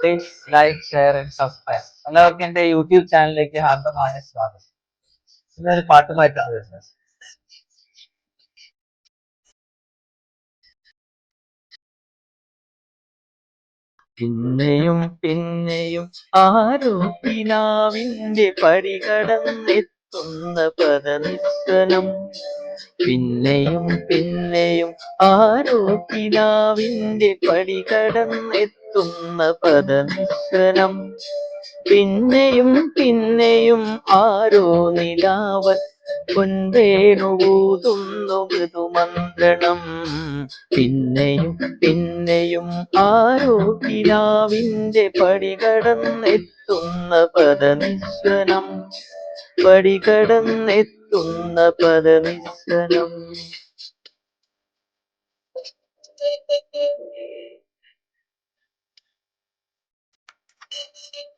Please like share and subscribe എല്ലാവർക്കും YouTube ചാനലിലേക്ക് ഹാർദമായ സ്വാഗതം. ഇന്നൊരു പാട്ടുമായിട്ടാണ് വരുന്നത്. പിന്നെയും പിന്നെയും ആരോ പിനാവിന്റെ പടികടന്നെത്തുന്ന പദനിസ്വനം പിന്നെയും പിന്നെയും ആരോ പടി കടന്നെത്തുന്ന പദനിസ്വനം പിന്നെയും പിന്നെയും ആരോ നിലാവൻ പൊൻവേണുകൂതുന്നു മൃദുമന്ത്രണം. പിന്നെയും പിന്നെയും ആരോ കിലാവിന്റെ പടി കടന്നെത്തുന്ന പദനിശ്വനം പടി പടികടന്നെത്തുന്ന പദനിസ്വനം പടികടന്നെത്തുന്ന പദനിസ്വനം കുളിർനില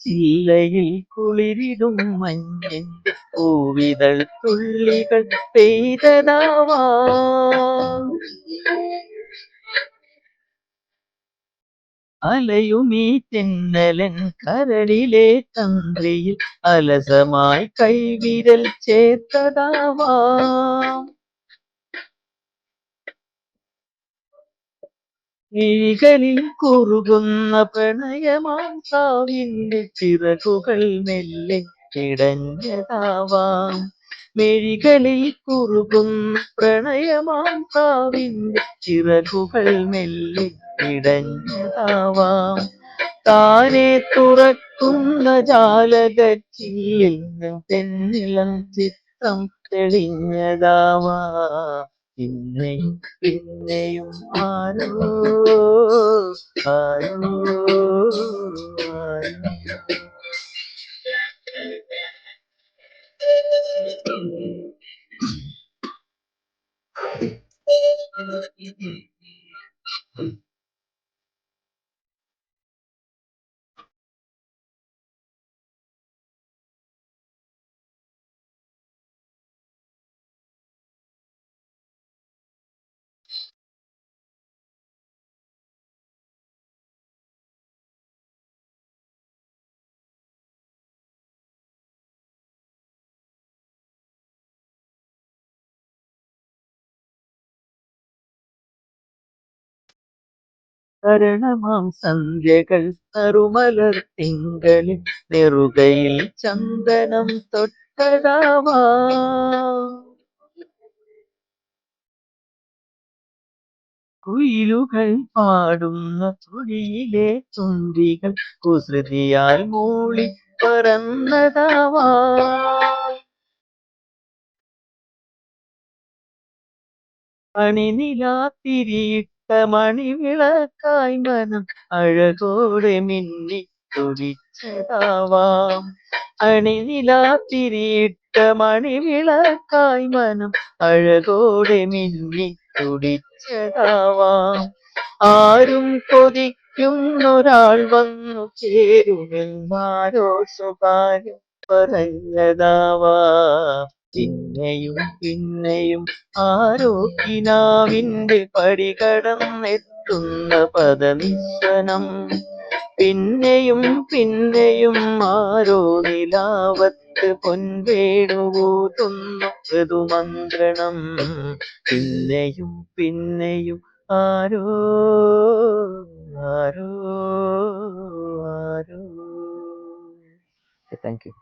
ചില്ലയിൽ കുളിരിടും മഞ്ഞിൻ പൂവിതൾ തുള്ളികൾ പെയ്തതാവാ. അലയുമീ തിന്നലൻ കരളിലെ തന്ത്രിയിൽ അലസമായി കൈവിരൽ ചേർത്തതാവാം. കിഴികളിൽ കുറുകുന്ന പ്രണയമാവിന്റെ ചിറകുകൾ മെല്ലെ കിടഞ്ഞതാവാം. മിഴികളിൽ കുറുകുന്ന പ്രണയമാവിന്റെ ചിറകുകൾ മെല്ലെ കിടഞ്ഞതാവാം. താനെ തുറക്കുന്ന ജാലകച്ചിയിൽ തെന്നിളം ചിത്രം തെളിഞ്ഞതാവാം. പിന്നെയും പിന്നെയും ആരോ ആരോ ആരോ കരണമാം സന്ധ്യകൾ നറുമലർ തിങ്കളിൽ നെറുകയിൽ ചന്ദനം തൊട്ടതാവാ. കുയിലുകൾ പാടുന്ന തൊഴിയിലെ തുമ്പികൾ കുസൃതിയാൽ മൂളി പറന്നതാവാ. അണിനിലാത്തിരിയിട്ട മണിവിളക്കായി മനം അഴകോടെ മിന്നി തുടിച്ചതാവാം അണിനിലാ തിരിയിട്ട മണി മണിവിളക്കായി മനം അഴകോടെ മിന്നി തുടിച്ചതാവാം ആരും കൊതിക്കുന്നൊരാൾ വന്നു ചേരുമെന്നാരോ സ്വകാര്യം പറഞ്ഞതാവാം പിന്നെയും പിന്നെയും ആരോഗ്യനാവിന്റെ പടി പടികടന്നെത്തുന്ന പദനിസ്വനം പിന്നെയും പിന്നെയും ആരോ നിലാവത്ത് പൊൻവേണുകൂത്തുന്നു ഋതുമന്ത്രണം. പിന്നെയും പിന്നെയും ആരോ ആരോ ആരോ. Thank you